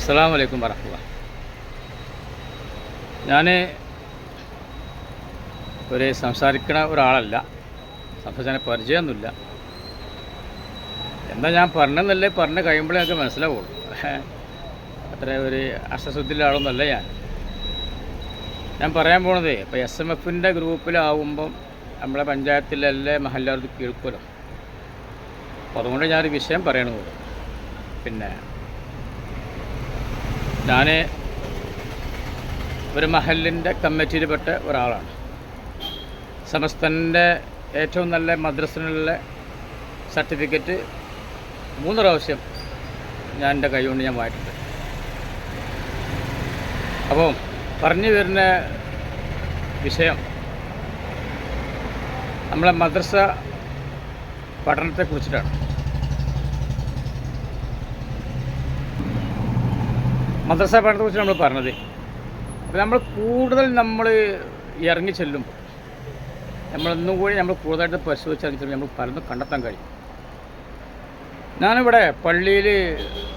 അസ്സാം വലൈക്കും വറഹമുല്ല ഞാൻ ഒരു സംസാരിക്കണ ഒരാളല്ല. സംസാരിക്കാൻ പരിചയമൊന്നുമില്ല. എന്താ ഞാൻ പറഞ്ഞെന്നല്ലേ പറഞ്ഞ് കഴിയുമ്പോഴേ എനിക്ക് മനസ്സിലാവുള്ളൂ. അത്ര ഒരു അഷ്ടശുദ്ധിയിലെ ആളൊന്നുമല്ല ഞാൻ. ഞാൻ പറയാൻ പോണത് ഇപ്പോൾ എസ് എം എഫിന്റെ ഗ്രൂപ്പിലാവുമ്പം നമ്മളെ പഞ്ചായത്തിലല്ലേ മഹല്ലാർ കേൾക്കുമല്ലോ അപ്പോൾ അതുകൊണ്ട് ഞാനൊരു വിഷയം പറയണത്. പിന്നെ ഞാൻ ഒരു മഹലിന്റെ കമ്മിറ്റിയിൽപ്പെട്ട ഒരാളാണ്. സമസ്തന്റെ ഏറ്റവും നല്ല മദ്രസിനുള്ള സർട്ടിഫിക്കറ്റ് മൂന്ന് പ്രാവശ്യം ഞാൻ എന്റെ കൈ കൊണ്ട് ഞാൻ വായിട്ടുണ്ട്. അപ്പോൾ പറഞ്ഞു വരുന്ന വിഷയം നമ്മളെ മദ്രസ പഠനത്തെ മദ്രസ പഠനത്തെ കുറിച്ച് നമ്മൾ പറഞ്ഞത്. അപ്പോൾ നമ്മൾ കൂടുതൽ നമ്മൾ ഇറങ്ങി ചെല്ലുമ്പോൾ നമ്മളൊന്നും കൂടി നമ്മൾ കൂടുതലായിട്ട് പരിശോധിച്ചിറങ്ങി ചെല്ലുമ്പോൾ നമ്മൾ പലതും കണ്ടെത്താൻ കഴിയും. ഞാനിവിടെ പള്ളിയിൽ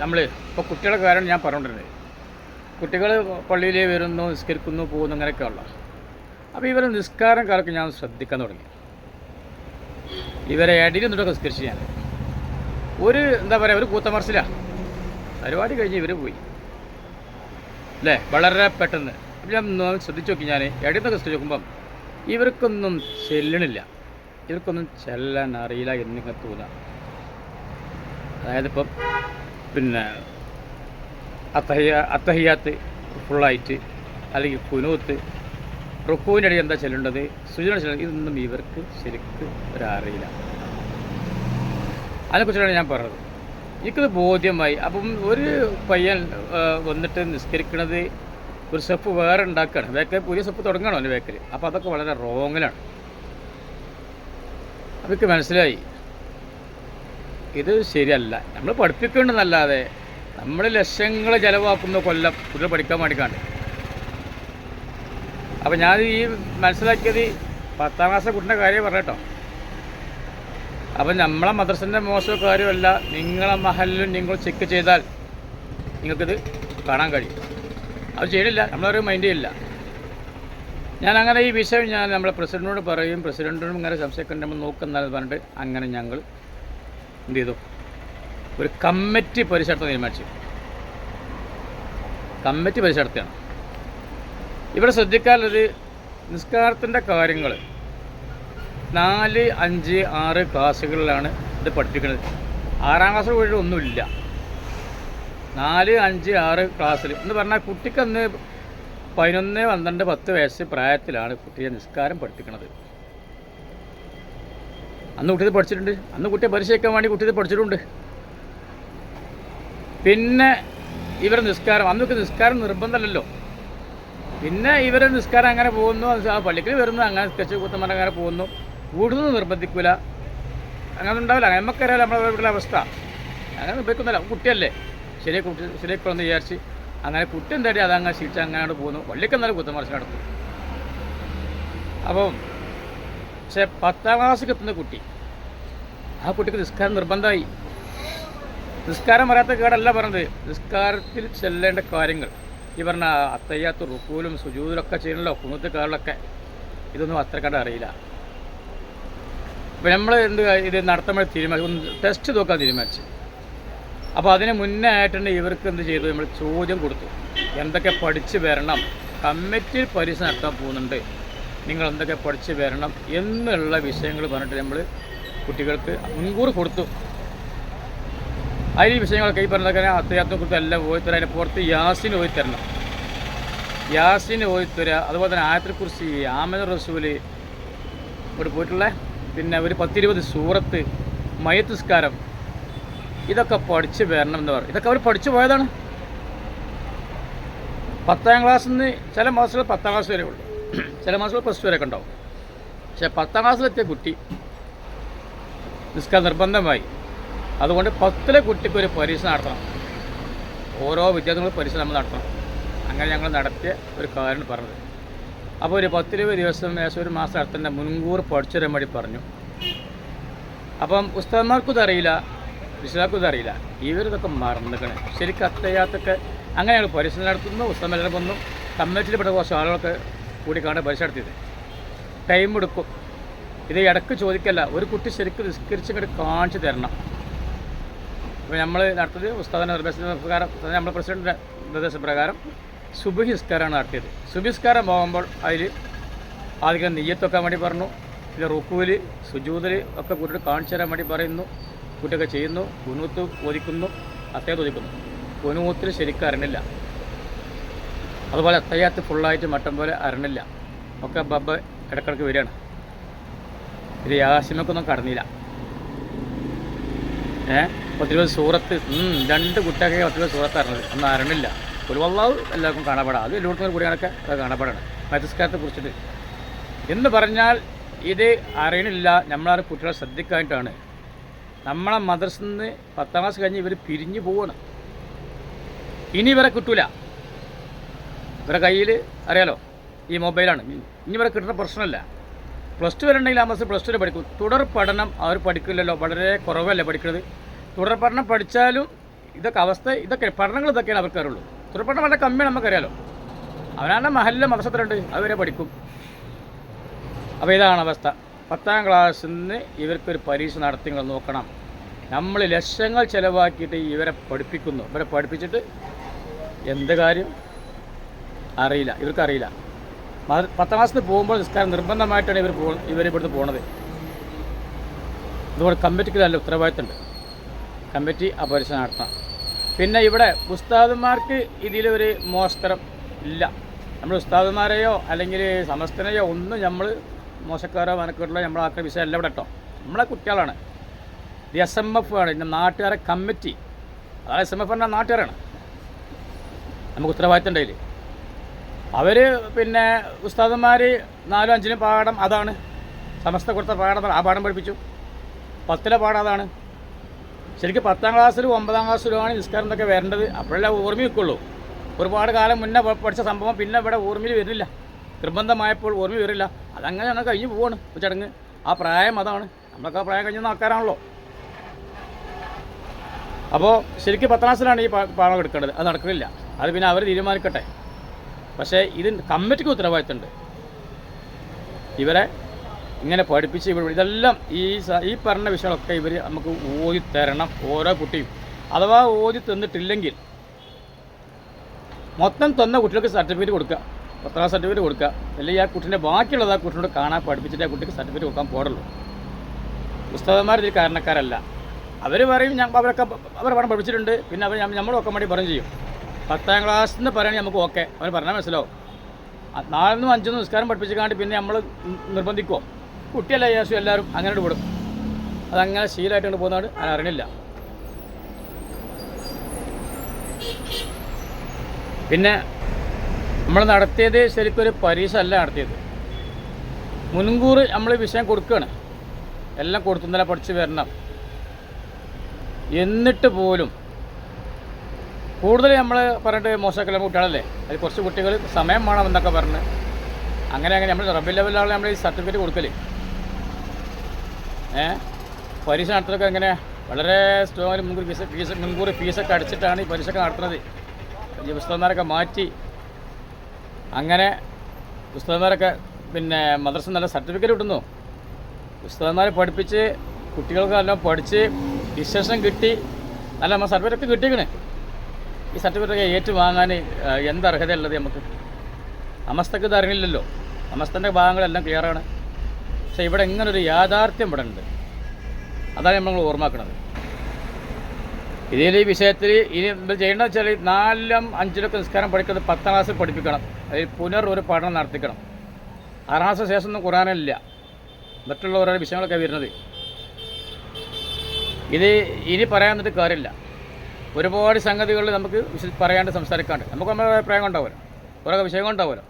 നമ്മൾ ഇപ്പോൾ കുട്ടികളെ കാര്യം ഞാൻ പറഞ്ഞുകൊണ്ടിരുന്നത് കുട്ടികൾ പള്ളിയിൽ വരുന്നു നിസ്കരിക്കുന്നു പോകുന്നു അങ്ങനെയൊക്കെ ഉള്ള അപ്പോൾ ഇവരെ നിസ്കാരം കാലൊക്കെ ഞാൻ ശ്രദ്ധിക്കാൻ തുടങ്ങി. ഇവരെ ഇടയിൽ നിന്നിട്ടൊക്കെ നിസ്കരിച്ച് ഞാൻ. ഒരു എന്താ പറയുക ഒരു കൂത്തമർസിലാണ് പരിപാടി കഴിഞ്ഞ് ഇവർ പോയി. അല്ലേ വളരെ പെട്ടെന്ന്. ഞാൻ ശ്രദ്ധിച്ചു നോക്കി ഞാൻ ഇടയിൽ നിന്നൊക്കെ ശ്രദ്ധിച്ച് നോക്കുമ്പം ഇവർക്കൊന്നും ചെല്ലണില്ല. ഇവർക്കൊന്നും ചെല്ലാൻ അറിയില്ല എന്നിങ്ങനെ തോന്നുക അതായത് ഇപ്പം പിന്നെ അത്തഹ്യ അത്തഹിയാത്ത് ഫുള്ളായിട്ട് അല്ലെങ്കിൽ കുനൂത്ത് റുക്കുവിന്റെ അടി എന്താ ചെല്ലേണ്ടത്? സുജന ചെല്ലേണ്ടത്? ഇതൊന്നും ഇവർക്ക് ശരിക്ക് ഒരറിയില്ല. അതിനെക്കുറിച്ചാണ് ഞാൻ പറഞ്ഞത്. എനിക്കത് ബോധ്യമായി. അപ്പം ഒരു പയ്യൻ വന്നിട്ട് നിസ്കരിക്കണത് ഒരു സ്റ്റെപ്പ് വേറെ ഉണ്ടാക്കുകയാണ് ബേക്കറി പുതിയ സ്റ്റെപ്പ് തുടങ്ങണോ എന്റെ ബേക്കറി അപ്പോൾ അതൊക്കെ വളരെ റോങ്ങിലാണ് അതൊക്കെ മനസ്സിലായി. ഇത് ശരിയല്ല. നമ്മൾ പഠിപ്പിക്കേണ്ടെന്നല്ലാതെ നമ്മൾ ലക്ഷങ്ങൾ ചിലവാക്കുന്ന കൊല്ലം കുട്ടികൾ പഠിക്കാൻ വേണ്ടിക്കാണ്ട്. അപ്പം ഞാൻ ഈ മനസ്സിലാക്കിയത് പത്താം ക്ലാസ് കുട്ടിന്റെ കാര്യം പറഞ്ഞേട്ടോ അപ്പം നമ്മളെ മദ്രസന്റെ മോശം കാര്യമല്ല നിങ്ങളെ മഹലിലും നിങ്ങൾ ചെക്ക് ചെയ്താൽ നിങ്ങൾക്കിത് കാണാൻ കഴിയും. അത് ചെയ്യണില്ല നമ്മളൊരു മൈൻഡ് ചെയ്യില്ല. ഞാൻ അങ്ങനെ ഈ വിഷയം ഞാൻ നമ്മളെ പ്രസിഡന്റിനോട് പറയും പ്രസിഡന്റിനോടും ഇങ്ങനെ സംശയമൊക്കെ നമ്മൾ നോക്കുന്നാലും പറഞ്ഞിട്ട് അങ്ങനെ ഞങ്ങൾ എന്ത് ചെയ്തു? ഒരു കമ്മിറ്റി പരിശോധന തീരുമാനിച്ചു. കമ്മിറ്റി പരിശോധനയാണ് ഇവിടെ ശ്രദ്ധിക്കാനുള്ളത് നിസ്കാരത്തിന്റെ കാര്യങ്ങൾ. നാല് അഞ്ച് ആറ് ക്ലാസ്സുകളിലാണ് ഇത് പഠിപ്പിക്കുന്നത്. ആറാം ക്ലാസ് വഴി ഒന്നുമില്ല. നാല് അഞ്ച് ആറ് ക്ലാസ്സിൽ എന്ന് പറഞ്ഞാൽ കുട്ടിക്ക് അന്ന് പതിനൊന്ന് പന്ത്രണ്ട് പത്ത് വയസ്സ് പ്രായത്തിലാണ് കുട്ടിയെ നിസ്കാരം പഠിപ്പിക്കുന്നത്. അന്ന് കുട്ടിയത് പഠിച്ചിട്ടുണ്ട്. അന്ന് കുട്ടിയെ പരിശീലിക്കാൻ വേണ്ടി കുട്ടി ഇത് പഠിച്ചിട്ടുണ്ട്. പിന്നെ ഇവരെ നിസ്കാരം. അന്നൊക്കെ നിസ്കാരം നിർബന്ധമല്ലല്ലോ. പിന്നെ ഇവരെ നിസ്കാരം അങ്ങനെ പോകുന്നു. ആ പള്ളിക്കൽ വരുന്നു. അങ്ങനെ സ്കെച്ച് കുത്തമ്മ അങ്ങനെ പോകുന്നു. കൂടുതൽ നിർബന്ധിക്കില്ല അങ്ങനെ ഉണ്ടാവില്ല നമുക്കറിയാലോ നമ്മുടെ വീട്ടിലെ അവസ്ഥ. അങ്ങനെ നിർബന്ധിക്കുന്നില്ല കുട്ടിയല്ലേ. ശരിയെ കുട്ടി ശരിയാക്കുമെന്ന് വിചാരിച്ച് അങ്ങനെ കുട്ടി എന്തായാലും അതങ്ങനെ ശീലിച്ച് അങ്ങനെ പോകുന്നു പള്ളിക്ക് എന്നാലും കുത്തമറിച്ച് നടത്തും അപ്പം പക്ഷേ പത്താം ക്ലാസ്സിൽ എത്തുന്ന കുട്ടി ആ കുട്ടിക്ക് നിസ്കാരം നിർബന്ധമായി. നിസ്കാരം വരാത്ത കേടല്ല പറഞ്ഞത്. നിസ്കാരത്തിൽ ചെല്ലേണ്ട കാര്യങ്ങൾ. ഈ പറഞ്ഞ അത്തയ്യാത്ത റുക്കൂലും സുജൂതിലൊക്കെ ചെയ്യണല്ലോ. കുന്നത്ത് കാറിലൊക്കെ ഇതൊന്നും അത്ര കണ്ട അറിയില്ല. അപ്പം നമ്മൾ എന്ത് ഇത് നടത്തുമ്പോൾ തീരുമാനിച്ചു ഒന്ന് ടെസ്റ്റ് നോക്കാൻ തീരുമാനിച്ചു. അപ്പോൾ അതിന് മുന്നേ ആയിട്ടുണ്ട് ഇവർക്ക് എന്ത് ചെയ്തു? നമ്മൾ ചോദ്യം കൊടുത്തു. എന്തൊക്കെ പഠിച്ച് വരണം? കമ്മിറ്റിയിൽ പരീക്ഷ നടത്താൻ പോകുന്നുണ്ട്. നിങ്ങൾ എന്തൊക്കെ പഠിച്ച് വരണം? എന്നുള്ള വിഷയങ്ങൾ പറഞ്ഞിട്ട് നമ്മൾ കുട്ടികൾക്ക് മുൻകൂർ കൊടുത്തു. അതിൽ വിഷയങ്ങളൊക്കെ ഈ പറഞ്ഞതൊക്കെ അത്യാത്മ കുറിച്ച് എല്ലാം പോയി തരാം അതിന്റെ പുറത്ത് യാസിന് പോയി തരണം യാസിന് പോയി തരാം അതുപോലെ തന്നെ ആയത്തെക്കുറിച്ച് ആമന റസൂൽ. ഇവിടെ പോയിട്ടുള്ള? പിന്നെ ഒരു പത്തിരുപത് സൂറത്ത് മയത്തുസ്കാരം. ഇതൊക്കെ പഠിച്ച് വരണം എന്ന് പറയും ഇതൊക്കെ അവർ പഠിച്ചു പോയതാണ്. പത്താം ക്ലാസ്സിൽ നിന്ന് ചില മാസങ്ങൾ പത്താം ക്ലാസ് വരെ ഉള്ളൂ. ചില മാസങ്ങൾ പ്ലസ് ടു വരെയൊക്കെ ഉണ്ടാവും. പക്ഷേ പത്താം ക്ലാസ്സിലെത്തിയ കുട്ടി നിസ്കാരം നിർബന്ധമായി. അതുകൊണ്ട് പത്തിലെ കുട്ടിക്ക് ഒരു പരീക്ഷ നടത്തണം. ഓരോ വിദ്യാർത്ഥികളും പരീക്ഷ നമ്മൾ നടത്തണം. അങ്ങനെ ഞങ്ങൾ നടത്തിയ ഒരു കാര്യം പറഞ്ഞത്. അപ്പോൾ ഒരു പത്തിരുപത് ദിവസം ഏകദേശം ഒരു മാസം അടുത്തന്നെ മുൻകൂർ പഠിച്ചു തരാൻ വേണ്ടി പറഞ്ഞു. അപ്പം ഉസ്താദന്മാർക്കും ഇതറിയില്ല രക്ഷിതാക്കും ഇതറിയില്ല. ഇവരിതൊക്കെ മറന്നിക്കണേ. ശരിക്കും അത്തയ്യാത്തൊക്കെ അങ്ങനെയാണ് പരിശീലനം നടത്തുന്നു ഉസ്തമേലനം വന്നു. കമ്മിറ്റിയിൽപ്പെട്ട കുറച്ച് ആളുകളൊക്കെ കൂടി കാണാൻ പരിശീലനം നടത്തിയത്. ടൈം എടുക്കും. ഇത് ഇടയ്ക്ക് ചോദിക്കല്ല ഒരു കുട്ടി ശരിക്കും നിസ്കരിച്ചിങ്ങോട്ട് കാണിച്ചു തരണം. അപ്പോൾ നമ്മൾ നടത്തിയത് ഉസ്താദിന്റെ നിർദ്ദേശപ്രകാരം നമ്മൾ പ്രസിഡന്റിന്റെ നിർദ്ദേശപ്രകാരം സുബഹി നിസ്കാരമാണ് നടത്തിയത്. സുബിസ്കാരം പോകുമ്പോൾ അതിൽ ആദ്യം നെയ്യത്തൊക്കാൻ വേണ്ടി പറഞ്ഞു. പിന്നെ റുക്കുവിൽ സുജൂതിൽ ഒക്കെ കുട്ടികൾ കാണിച്ചു തരാൻ വേണ്ടി പറയുന്നു. കുട്ടിയൊക്കെ ചെയ്യുന്നു. കുനൂത്ത് ഒതിക്കുന്നു അത്തയ്യത്ത് ഒതിക്കുന്നു കുനൂത്തിൽ ശരിക്കും അരണില്ല അതുപോലെ അത്തയ്യാത്ത് ഫുള്ളായിട്ട് മട്ടം പോലെ അരണില്ല ഒക്കെ ബബ്ബ് ഇടക്കിടക്ക് വരികയാണ്. ഇത് യാസിമക്കൊന്നും കടന്നില്ല. ഏഹ് പത്തിരുപത് സൂറത്ത് രണ്ട് കുട്ടിയൊക്കെ പത്തിരുപത് സൂറത്ത് അറിഞ്ഞത്. ഒന്നും അറിഞ്ഞില്ല. ഒരു വള്ളാവ് എല്ലാവർക്കും കാണപ്പെടാം. അത് എല്ലായിടത്തും കൂടിയാണൊക്കെ അത് കാണപ്പെടണം. മതസ്കാരത്തെ കുറിച്ചിട്ട്. എന്ന് പറഞ്ഞാൽ ഇത് അറിയണില്ല. നമ്മളാരും കുട്ടികളെ ശ്രദ്ധിക്കാനായിട്ടാണ്. നമ്മളെ മദ്രസിൽ നിന്ന് പത്താം ക്ലാസ് കഴിഞ്ഞ് ഇവർ പിരിഞ്ഞു പോവാണ്. ഇനി ഇവരെ കിട്ടൂല. ഇവരുടെ കയ്യിൽ അറിയാലോ? ഈ മൊബൈലാണ്. ഇനി ഇവരെ കിട്ടുന്ന പ്രശ്നമല്ല. പ്ലസ് ടു വരണമെങ്കിൽ ആ ബസ് പ്ലസ് ടു പഠിക്കും. തുടർ പഠനം അവർ പഠിക്കില്ലല്ലോ. വളരെ കുറവല്ലേ പഠിക്കുന്നത് തുടർ പഠനം പഠിച്ചാലും ഇതൊക്കെ അവസ്ഥ ഇതൊക്കെ പഠനങ്ങൾ ഇതൊക്കെയാണ് അവർക്ക് പഠനം വളരെ കമ്മിയാണ് നമുക്കറിയാലോ. അവനാണ് മഹല്ല മതസത്തിലുണ്ട് അതുവരെ പഠിക്കും. അപ്പോൾ ഇതാണ് അവസ്ഥ. പത്താം ക്ലാസ്സിൽ നിന്ന് ഇവർക്കൊരു പരീക്ഷ നടത്തി നോക്കണം. നമ്മൾ ലക്ഷങ്ങൾ ചിലവാക്കിയിട്ട് ഇവരെ പഠിപ്പിക്കുന്നു. ഇവരെ പഠിപ്പിച്ചിട്ട് എന്ത് കാര്യം? അറിയില്ല. ഇവർക്കറിയില്ല പത്താം ക്ലാസ്സിൽ പോകുമ്പോൾ നിസ്കാരം നിർബന്ധമായിട്ടാണ് ഇവർ പോ ഇവർ ഇവിടുന്ന് പോണത്. അതുപോലെ കമ്മിറ്റിക്ക് നല്ല ഉത്തരവാദിത്തമുണ്ട്. കമ്മിറ്റി ആ പരീക്ഷ നടത്തണം. പിന്നെ ഇവിടെ ഉസ്താദന്മാർക്ക് ഇതിലൊരു മോസ്തരം ഇല്ല. നമ്മൾ ഉസ്താദന്മാരെയോ അല്ലെങ്കിൽ സമസ്തനെയോ ഒന്നും നമ്മൾ മോശക്കാരോ മനക്കെട്ടോ നമ്മളാക്കുന്ന വിഷയമല്ല ഇവിടെ കേട്ടോ നമ്മളെ കുട്ടികളാണ്. ഇത് എസ് എം എഫ് ആണ്. ഇതിന്റെ നാട്ടുകാരെ കമ്മിറ്റി. അതായത് എസ് എം എഫ് പറഞ്ഞാൽ നാട്ടുകാരാണ്. നമുക്ക് ഉത്തരവാദിത്തം ഉണ്ട് അവർ പിന്നെ ഉസ്താദന്മാർ നാലും അഞ്ചിലും പാഠം അതാണ്. സമസ്ത കൊടുത്ത പാഠം ആ പാഠം പഠിപ്പിച്ചു. പത്തിലെ പാഠം അതാണ്. ശരിക്കും പത്താം ക്ലാസ്സിലും ഒമ്പതാം ക്ലാസ്സിലുമാണ് നിസ്കാരം ഇതൊക്കെ വരേണ്ടത്. അപ്പോഴല്ലേ ഓർമ്മ വെക്കുള്ളൂ ഒരുപാട് കാലം മുന്നേ പഠിച്ച സംഭവം പിന്നെ ഇവിടെ ഓർമ്മയിൽ വരുന്നില്ല. നിർബന്ധമായപ്പോൾ ഓർമ്മ വരില്ല. അതങ്ങനെയാണ് കഴിഞ്ഞ് പോവാണ് ചടങ്ങ്. ആ പ്രായം അതാണ്. നമ്മളൊക്കെ പ്രായം കഴിഞ്ഞ ആൾക്കാരാണല്ലോ. അപ്പോൾ ശരിക്കും പത്താം ക്ലാസ്സിലാണ് ഈ പാഠം എടുക്കേണ്ടത്. അത് നടക്കില്ല. അത് പിന്നെ അവർ തീരുമാനിക്കട്ടെ. പക്ഷേ ഇത് കമ്മിറ്റിക്ക് ഉത്തരവാദിത്തമുണ്ട്. ഇവരെ ഇങ്ങനെ പഠിപ്പിച്ച് ഇവർ ഇതെല്ലാം ഈ ഈ പറഞ്ഞ വിഷയങ്ങളൊക്കെ ഇവർ നമുക്ക് ഓതി തരണം ഓരോ കുട്ടിയും. അഥവാ ഓതി തന്നിട്ടില്ലെങ്കിൽ മൊത്തം തന്ന കുട്ടികൾക്ക് സർട്ടിഫിക്കറ്റ് കൊടുക്കുക. പത്താം സർട്ടിഫിക്കറ്റ് കൊടുക്കുക. അല്ലെങ്കിൽ ആ കുട്ടീന്റെ ബാക്കിയുള്ളത് ആ കുട്ടിനോട് കാണാൻ പഠിപ്പിച്ചിട്ട് ആ കുട്ടിക്ക് സർട്ടിഫിക്കറ്റ് കൊടുക്കാൻ പാടുള്ളൂ. പുസ്തകന്മാർ ഇതിൽ കാരണക്കാരല്ല. അവർ പറയും അവരൊക്കെ അവർ പണം പഠിപ്പിച്ചിട്ടുണ്ട്. പിന്നെ അവർ നമ്മളൊക്കെ വേണ്ടി പറയും ചെയ്യും. പത്താം ക്ലാസ് എന്ന് പറയുകയാണെങ്കിൽ നമുക്ക് ഓക്കെ. അവർ പറഞ്ഞാൽ മനസ്സിലാവും. നാലെന്നും അഞ്ചെന്നും അഞ്ചൊന്നും നിസ്കാരം പഠിപ്പിച്ചിക്കാണ്ട് പിന്നെ നമ്മൾ നിർബന്ധിക്കുമോ കുട്ടിയല്ല യേശു എല്ലാവരും അങ്ങനെ വിടും. അതങ്ങനെ ശീലമായിട്ട് പോകുന്നതാണ് ഞാൻ അറിഞ്ഞില്ല. പിന്നെ നമ്മൾ നടത്തിയത് ശരിക്കും ഒരു പരീക്ഷ അല്ല നടത്തിയത്. മുൻകൂർ നമ്മൾ വിഷയം കൊടുക്കുകയാണ്. എല്ലാം കൊടുത്തുന്നല്ല പഠിച്ച് വരണം. എന്നിട്ട് പോലും കൂടുതൽ നമ്മൾ പറഞ്ഞിട്ട് മോശമാക്കല കുട്ടികളല്ലേ? അതിൽ കുറച്ച് കുട്ടികൾ സമയം വേണം എന്നൊക്കെ പറഞ്ഞ് അങ്ങനെ അങ്ങനെ നമ്മൾ റബ്ബി ലെവലിലാണ് നമ്മൾ ഈ സർട്ടിഫിക്കറ്റ് കൊടുക്കൽ. ഏ പരീക്ഷ നടത്തുന്നതൊക്കെ എങ്ങനെ വളരെ സ്ട്രോങ്ങിൽ മുൻകൂർ ഫീസ് ഫീസ് മുൻകൂർ ഫീസൊക്കെ അടിച്ചിട്ടാണ് ഈ പരീക്ഷയൊക്കെ നടത്തുന്നത്. ഈ പുസ്തകന്മാരൊക്കെ മാറ്റി അങ്ങനെ പുസ്തകന്മാരൊക്കെ പിന്നെ മദ്രസ നല്ല സർട്ടിഫിക്കറ്റ് കിട്ടുന്നു. പുസ്തകന്മാരെ പഠിപ്പിച്ച് കുട്ടികൾക്ക് എല്ലാം പഠിച്ച് ഡിസിഷൻ കിട്ടി നല്ല നമ്മൾ സർട്ടിഫിക്കറ്റ് കിട്ടിക്കണേ ഈ സർട്ടിഫിക്കറ്റൊക്കെ ഏറ്റുവാങ്ങാൻ എന്ത് അർഹതയുള്ളത് നമുക്ക്? അമസ്തക്ക് ഇത് അറിയില്ലല്ലോ അമസ്തന്റെ ഭാഗങ്ങളെല്ലാം ക്ലിയറാണ് പക്ഷേ ഇവിടെ ഇങ്ങനെ ഒരു യാഥാർത്ഥ്യം ഇവിടെ ഉണ്ട്. അതാണ് നമ്മൾ ഓർമ്മാക്കുന്നത് ഇതിൽ ഈ വിഷയത്തിൽ ഇനി ചെയ്യേണ്ടത് വെച്ചാൽ നാലിലും അഞ്ചിലൊക്കെ നിസ്കാരം പഠിക്കുന്നത് പത്താം ക്ലാസ്സിൽ പഠിപ്പിക്കണം. അതിൽ പുനർ ഒരു പഠനം നടത്തിക്കണം. ആറാം ക്ലാസ് ശേഷം ഒന്നും ഖുറാനില്ല. മറ്റുള്ള ഓരോ വിഷയങ്ങളൊക്കെ വരുന്നത്. ഇത് ഇനി പറയാൻ കാര്യമില്ല. ഒരുപാട് സംഗതികൾ നമുക്ക് പറയാണ്ട് സംസാരിക്കാണ്ട്. നമുക്ക് നമ്മുടെ അഭിപ്രായം ഉണ്ടാവുമല്ലോ. ഓരോ വിഷയം ഉണ്ടാവുമല്ലോ.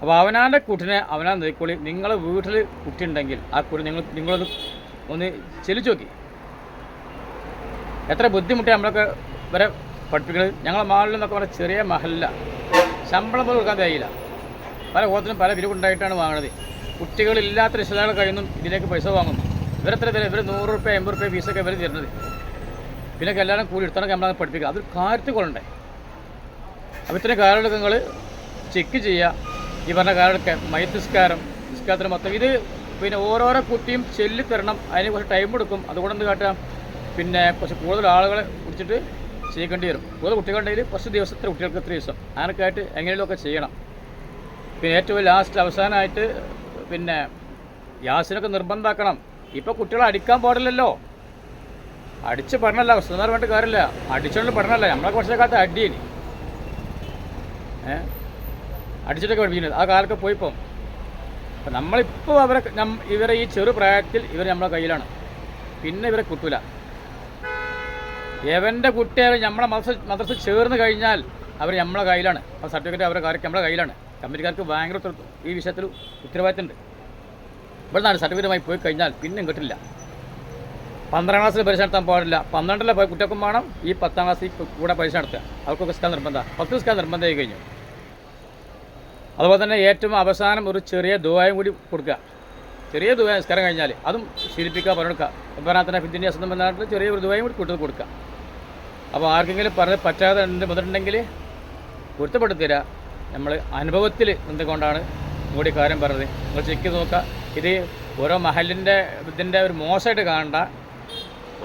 അപ്പോൾ അവനാന്റെ കുട്ടിനെ അവനാ നോക്കിക്കോളി. നിങ്ങളെ വീട്ടിൽ കുട്ടി ഉണ്ടെങ്കിൽ ആ കുട്ടി നിങ്ങൾ നിങ്ങളത് ഒന്ന് ചെലിച്ചു നോക്കി. എത്ര ബുദ്ധിമുട്ടി നമ്മളൊക്കെ വരെ പഠിപ്പിക്കുന്നത് ഞങ്ങളെ മാളിൽ നിന്നൊക്കെ പറഞ്ഞ ചെറിയ മഹല്ല. ശമ്പളം പോലും കൊടുക്കാൻ തേയില്ല പല കോത്തിനും പല വിരിവുണ്ടായിട്ടാണ് വാങ്ങുന്നത് കുട്ടികളില്ലാത്ത രക്ഷിതാക്കൾ കഴിയുന്നു ഇതിലേക്ക് പൈസ വാങ്ങുന്നു ഇവരെത്ര തരും? ഇവർ നൂറ് റുപ്യ എൺപത് റുപ്യ ഫീസൊക്കെ ഇവർ തരുന്നത്. പിന്നെ എല്ലാവരും കൂടി എടുത്താണ് നമ്മളത് പഠിപ്പിക്കുക. അതൊരു കാര്യത്തിൽ കൊള്ളണ്ടേ അപ്പോൾ ഇത്രയും നിങ്ങൾ ചെക്ക് ചെയ്യുക. ഈ പറഞ്ഞ കാലൊക്കെ മയത്ത് നിസ്കാരം നിസ്കാരത്തിന് മൊത്തം. ഇത് പിന്നെ ഓരോരോ കുട്ടിയും ചെല്ലി തരണം അതിന് കുറച്ച് ടൈം എടുക്കും. അതുകൊണ്ട് എന്ത് കാട്ടാം? പിന്നെ കുറച്ച് കൂടുതൽ ആളുകളെ കുടിച്ചിട്ട് ചെയ്യേണ്ടി വരും. കൂടുതൽ കുട്ടികളുണ്ടെങ്കിൽ കുറച്ച് ദിവസത്തെ കുട്ടികൾക്ക് എത്ര ദിവസം. അങ്ങനെയൊക്കെ ആയിട്ട് എങ്ങനെയൊക്കെ ചെയ്യണം. പിന്നെ ഏറ്റവും ലാസ്റ്റ് അവസാനമായിട്ട് പിന്നെ യാസിനൊക്കെ നിർബന്ധമാക്കണം ഇപ്പോൾ കുട്ടികളെ അടിക്കാൻ പാടില്ലല്ലോ. അടിച്ച് സുന്ദരം വേണ്ടി കാര്യമില്ല. അടിച്ചുകൊണ്ട് പഠനമല്ല നമ്മളെ കുറച്ച് കാലത്ത് അടിയേനി. ഏ? അടിച്ചിട്ടൊക്കെ പഠിപ്പിക്കുന്നത്. ആ കാലൊക്കെ പോയിപ്പം അപ്പം നമ്മളിപ്പോൾ അവരെ ഇവരെ ഈ ചെറു പ്രായത്തിൽ ഇവർ നമ്മളെ കയ്യിലാണ്. പിന്നെ ഇവരെ കിട്ടൂല എവന്റെ കുട്ടിയെ നമ്മളെ മദ്രസ മദ്രസ ചേർന്ന് കഴിഞ്ഞാൽ അവർ നമ്മളെ കയ്യിലാണ്. ആ സർട്ടിഫിക്കറ്റ് അവരുടെ കാര്യം നമ്മളെ കയ്യിലാണ്. കമ്പനിക്കാർക്ക് ഭയങ്കര ഈ വിഷയത്തിൽ ഉത്തരവാദിത്തമുണ്ട്. ഇവിടെ നിന്നാണ് സർട്ടിഫിക്കറ്റുമായി പോയി കഴിഞ്ഞാൽ പിന്നെ കിട്ടില്ല. പന്ത്രണ്ടാം ക്ലാസ്സിൽ പരീക്ഷ നടത്താൻ പാടില്ല. പന്ത്രണ്ടിലെ കുട്ടികൾക്കും വേണം ഈ പത്താം ക്ലാസ്സിൽ കൂടെ പരീക്ഷ നടത്തുക. അവർക്കൊക്കെ സ്കാൻ നിർബന്ധം പത്ത് സ്കാൻ നിർബന്ധമായി കഴിഞ്ഞു. അതുപോലെ തന്നെ ഏറ്റവും അവസാനം ഒരു ചെറിയ ദുബായും കൂടി കൊടുക്കുക. ചെറിയ ദുബായ നിസ്കാരം കഴിഞ്ഞാൽ അതും ശീലിപ്പിക്കുക പറഞ്ഞെടുക്കുക ഫിഫ്റ്റീൻ ഇയേഴ്സ് എന്ന നാട്ടിൽ ചെറിയ ഒരു ദുബായും കൂടി കൊടുത്ത് കൊടുക്കുക. അപ്പോൾ ആർക്കെങ്കിലും പറഞ്ഞ് പറ്റാതെ ഉണ്ട് മുതലുണ്ടെങ്കിൽ പൊരുത്തപ്പെടുത്തി നമ്മൾ അനുഭവത്തിൽ എന്തുകൊണ്ടാണ് കൂടി കാര്യം പറഞ്ഞത്? നിങ്ങൾ ചെക്ക് നോക്കുക. ഇത് ഓരോ മഹലിന്റെ ഇതിന്റെ ഒരു മോശമായിട്ട് കാണണ്ട.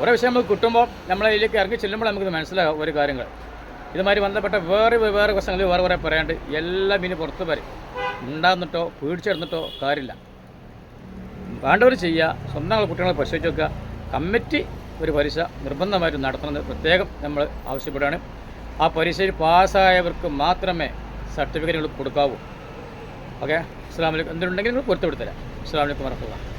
ഓരോ വിഷയം നമുക്ക് കിട്ടുമ്പോൾ നമ്മളതിലേക്ക് ഇറങ്ങി ചെല്ലുമ്പോൾ നമുക്കിത് മനസ്സിലാകും ഒരു കാര്യങ്ങൾ. ഇതുമാതിരി ബന്ധപ്പെട്ട വേറെ വേറെ പ്രശ്നങ്ങൾ വേറെ വേറെ പറയാണ്ട് എല്ലാം ഇനി പുറത്ത് വരും ഉണ്ടാകുന്നിട്ടോ പേടിച്ചെടുന്നിട്ടോ കാര്യമില്ല. വേണ്ടവർ ചെയ്യുക സ്വന്തം കുട്ടികളെ പരിശോധിച്ച് വെക്കുക കമ്മിറ്റി ഒരു പരീക്ഷ നിർബന്ധമായിട്ട് നടത്തണമെന്ന് പ്രത്യേകം നമ്മൾ ആവശ്യപ്പെടുകയാണ്. ആ പരീക്ഷയിൽ പാസ്സായവർക്ക് മാത്രമേ സർട്ടിഫിക്കറ്റുകൾ കൊടുക്കാവൂ. ഓക്കെ? അസ്സാം വലൈക്കും എന്തുണ്ടെങ്കിൽ നിങ്ങൾ പൊരുത്തപ്പെടുത്തരാം. അസ്സാം വലൈക്കും വർഹമുല്ല